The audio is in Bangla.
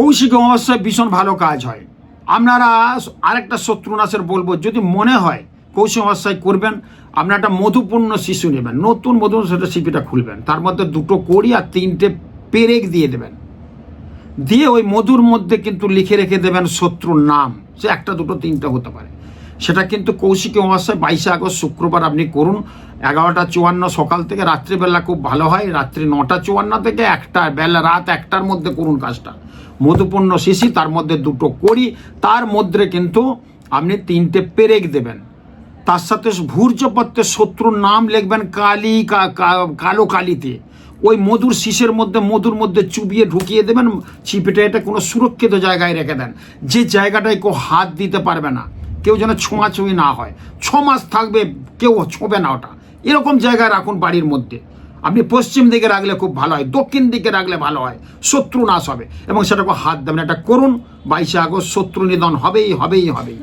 কৌশিক অমাবস্যায় ভীষণ ভালো কাজ হয়। আপনারা আরেকটা শত্রুনাশের বলব, যদি মনে হয় কৌশিক অমাবস্যায় করবেন, আপনার একটা মধুপূর্ণ শিশু নেবেন, নতুন মধু সেটা শিপিটা খুলবেন, তার মধ্যে দুটো কড়ি আর তিনটে পেরেক দিয়ে দেবেন। দিয়ে ওই মধুর মধ্যে কিন্তু লিখে রেখে দেবেন শত্রুর নাম, সে একটা, দুটো, তিনটা হতে পারে। সেটা কিন্তু কৌশিকী অমাবস্যায় বাইশে আগস্ট শুক্রবার আপনি করুন, এগারোটা চুয়ান্ন সকাল থেকে রাত্রিবেলা খুব ভালো হয়, রাত্রি নটা চুয়ান্ন থেকে একটা, বেলা রাত একটার মধ্যে করুন কাজটা। মধুপূর্ণ শিশি তার মধ্যে দুটো করি তার মধ্যে কিন্তু আপনি তিনটে পেরেক দেবেন। তার সাথে ভূর্জপত্রের শত্রুর নাম লিখবেন কালি কালো কালিতে। ওই মধুর শীষের মধ্যে, মধুর মধ্যে চুবিয়ে ঢুকিয়ে দেবেন চিপেটে এটা কোনো সুরক্ষিত জায়গায় রেখে দেন। যে জায়গাটায় কেউ হাত দিতে পারবে না, কেউ যেন ছোঁয়াছুঁই না হয়। ছ মাস থাকবে, কেউ ছোঁবে না ওটা। এরকম জায়গায় রাখুন বাড়ির মধ্যে। আপনি পশ্চিম দিকে রাখলে খুব ভালো হয়, দক্ষিণ দিকে রাখলে ভালো হয় শত্রু নাশ হবে। এবং সেটাকে হাত দেবেন। এটা করুন, বাইশে আগস্ট শত্রু নিধন হবেই হবেই হবেই।